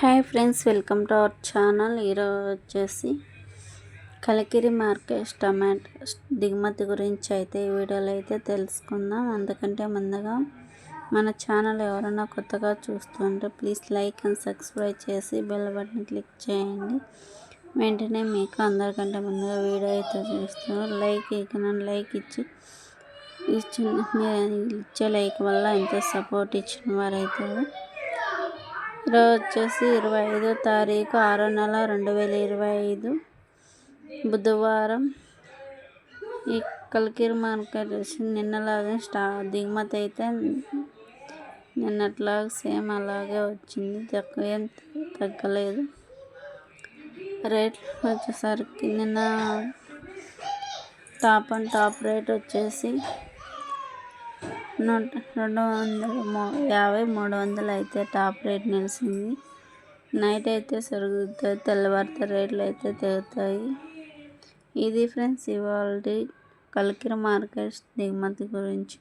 Hi friends welcome to our channel. ఈరోజు వచ్చేసి Kalikiri market tomato దిగుమతి గురించి అయితే ఈ వీడియోలో అయితే తెలుసుకుందాం. అందుకంటే ముందుగా మన ఛానల్ ఎవరైనా కొత్తగా చూస్తుంటే ప్లీజ్ లైక్ అండ్ సబ్స్క్రైబ్ చేసి బెల్ బటన్ క్లిక్ చేయండి. వెంటనే మీకు అందరికంటే ముందుగా వీడియో అయితే చూస్తున్నారు లైక్ ఇక లైక్ ఇచ్చి ఇచ్చిన మీరు ఇచ్చే లైక్ వల్ల ఎంతో సపోర్ట్ ఇచ్చిన వారైతే ఈరోజు వచ్చేసి ఇరవై ఐదో తారీఖు ఆరో నెల రెండు వేల ఇరవై ఐదు బుధవారం ఈ కలికిరి మార్కెట్ వచ్చి నిన్నలాగే స్టా దిగుమతి అయితే నిన్నట్లాగా సేమ్ అలాగే వచ్చింది. తక్కువ ఏం తగ్గలేదు. రేట్లు వచ్చేసరికి నిన్న టాప్ అండ్ టాప్ రేట్ వచ్చేసి నూట రెండు వందల యాభై మూడు వందలు అయితే టాప్ రేట్ నిలిచింది. నైట్ అయితే సరుగుతాయి తెల్లవారితే రేట్లు అయితే తెగుతాయి ఇది ఫ్రెండ్స్ ఇవాళ కలికిర మార్కెట్ దిగుమతి గురించి.